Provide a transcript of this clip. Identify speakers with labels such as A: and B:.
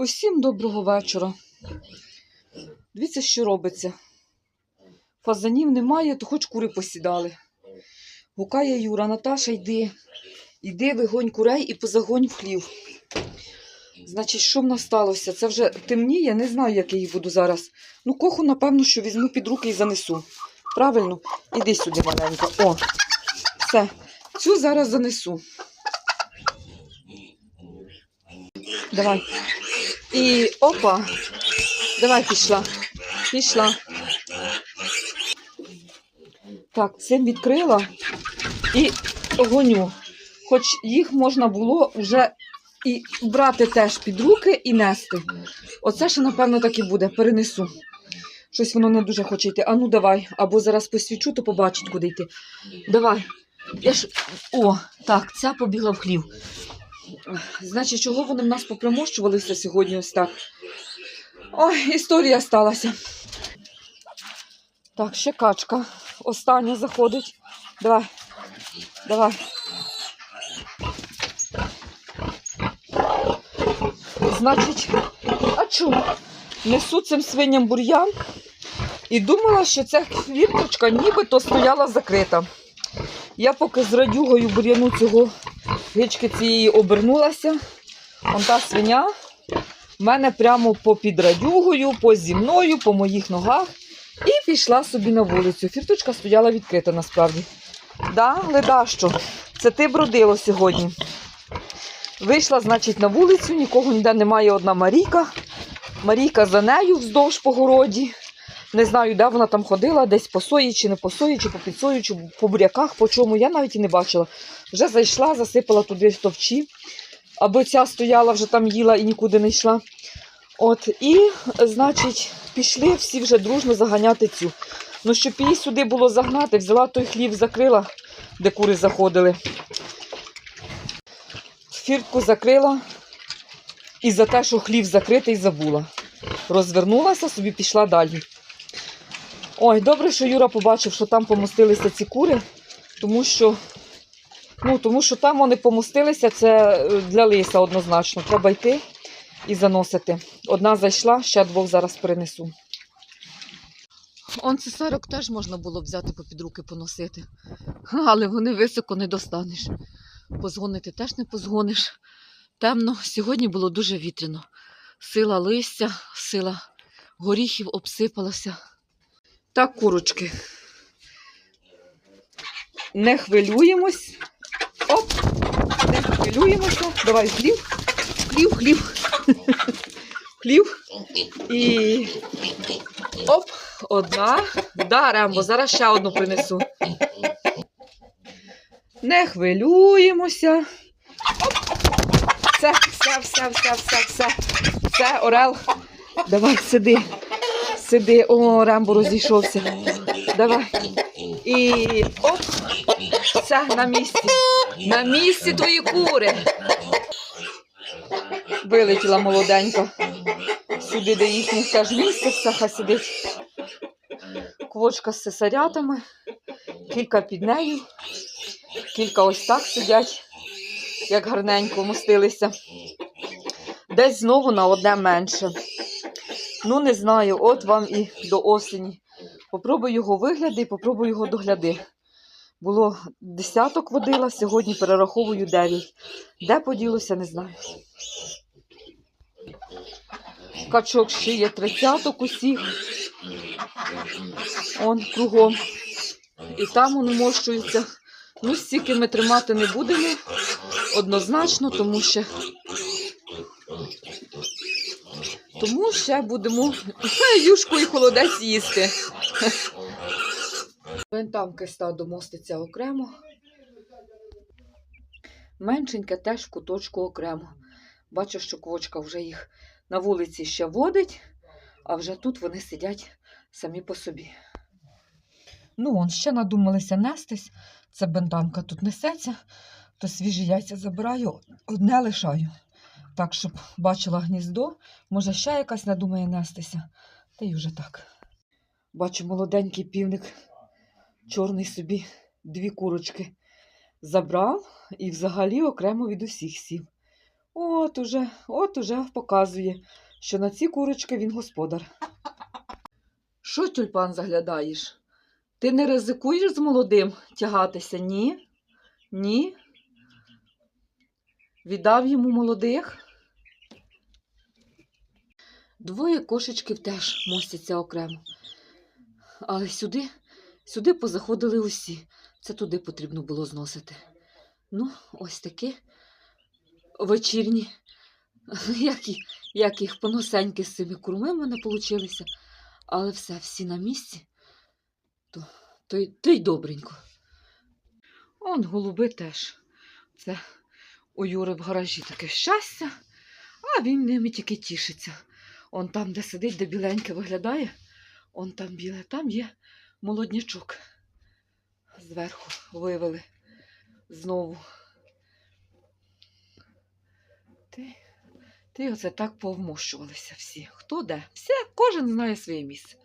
A: Усім доброго вечора. Дивіться, що робиться. Фазанів немає, то хоч кури посідали. Гукає Юра, Наташа, йди. Йди, вигонь курей і позагонь в хлів. Значить, що в нас сталося? Це вже темніє, не знаю, як я її буду зараз. Ну, коху, напевно, що візьму під руки і занесу. Правильно? Іди сюди, маленька. О, все. Цю зараз занесу. Давай. І опа. Давай пішла. Пішла. Так, цим відкрила і гоню. Хоч їх можна було вже і брати теж під руки і нести. Оце ще, напевно, так і буде. Перенесу. Щось воно не дуже хоче йти. А ну давай. Або зараз посвічу, то побачить, куди йти. Давай. Я ж... О, так, ця побігла в хлів. Значить, чого вони в нас попримощувалися сьогодні ось так? Ой, історія сталася. Так, ще качка. Остання заходить. Давай. Давай. Значить, а чому? Несу цим свиням бур'ян і думала, що ця квіточка нібито стояла закрита. Я поки з радюгою бур'яну цього гички цієї обернулася. Он та свиня в мене прямо попід радюгою, по зі мною, по моїх ногах. І пішла собі на вулицю. Фірточка стояла відкрита насправді. Да, леда що? Це ти бродило сьогодні. Вийшла, значить, на вулицю, нікого ніде немає одна Марійка. Марійка за нею вздовж по городі. Не знаю, де вона там ходила, десь по сої, чи не по сої, чи по підсої, чи по буряках, по чому. Я навіть і не бачила. Вже зайшла, засипала туди товчі, аби ця стояла, вже там їла і нікуди не йшла. От, і, значить, пішли всі вже дружно заганяти цю. Ну, щоб її сюди було загнати, взяла той хлів, закрила, де кури заходили. Фіртку закрила і за те, що хлів закритий, забула. Розвернулася, собі пішла далі. Ой, добре, що Юра побачив, що там помостилися ці кури, тому що, ну, тому що там вони помостилися, це е, для лиса однозначно. Треба йти і заносити. Одна зайшла, ще двох зараз принесу. Он цесарок теж можна було взяти попід руки поносити, але вони високо не достанеш. Позгонити теж не позгониш. Темно, сьогодні було дуже вітряно. Сила листя, сила горіхів обсипалася. Так, курочки. Не хвилюємось. Оп! Не хвилюємося. Давай хлів. Хлів, хлів. Хлів. І оп, одна. Да, Рембо, зараз ще одну принесу. Не хвилюємося. Оп. Все, все, все, все, все, все. Все, Орел. Давай, сиди. Сиди. О, Рембо розійшовся. Давай. І оп. Все, на місці. На місці твої кури. Вилетіла молоденька. Сюди, де їхнє теж місце, все хай сидить. Квочка з цесарятами, кілька під нею, кілька ось так сидять, як гарненько мостилися. Десь знову на одне менше. Ну, не знаю, от вам і до осені. Попробую його вигляди і попробую його догляди. Було десяток водила, сьогодні перераховую дев'ять. Де поділося, не знаю. Качок ще є тридцяток усіх. Он кругом. І там воно мощується. Ну, стільки ми тримати не будемо однозначно, тому що тому ще будемо юшку і холодець їсти. Вентамки стадо моститься окремо. Меншеньке теж в куточку окремо. Бачу, що квочка вже їх на вулиці ще водить, а вже тут вони сидять самі по собі. Ну, он ще надумалися нестись. Це бентамка тут несеться, то свіжі яйця забираю, одне лишаю. Так, щоб бачила гніздо, може, ще якась надумає нестися. Та й вже так. Бачу молоденький півник, чорний собі дві курочки забрав і взагалі окремо від усіх сів. От уже, от уже показує, що на ці курочки він господар. Що, тюльпан, заглядаєш? Ти не ризикуєш з молодим тягатися? Ні? Ні? Віддав йому молодих? Двоє кошечків теж мостяться окремо. Але сюди, сюди позаходили усі. Це туди потрібно було зносити. Ну, ось такі вечірні, як, як їх поносеньки з цими курми в мене получилися. Але все, всі на місці, то, то, то й добренько. Он голуби теж. Це у Юри в гаражі таке щастя, а він ними тільки тішиться. Он там, де сидить, де біленьке виглядає, он там біле, там є молоднячок. Зверху вивели знову. Ти, ти оце так повмощувалися всі. Хто де? Все, кожен знає своє місце.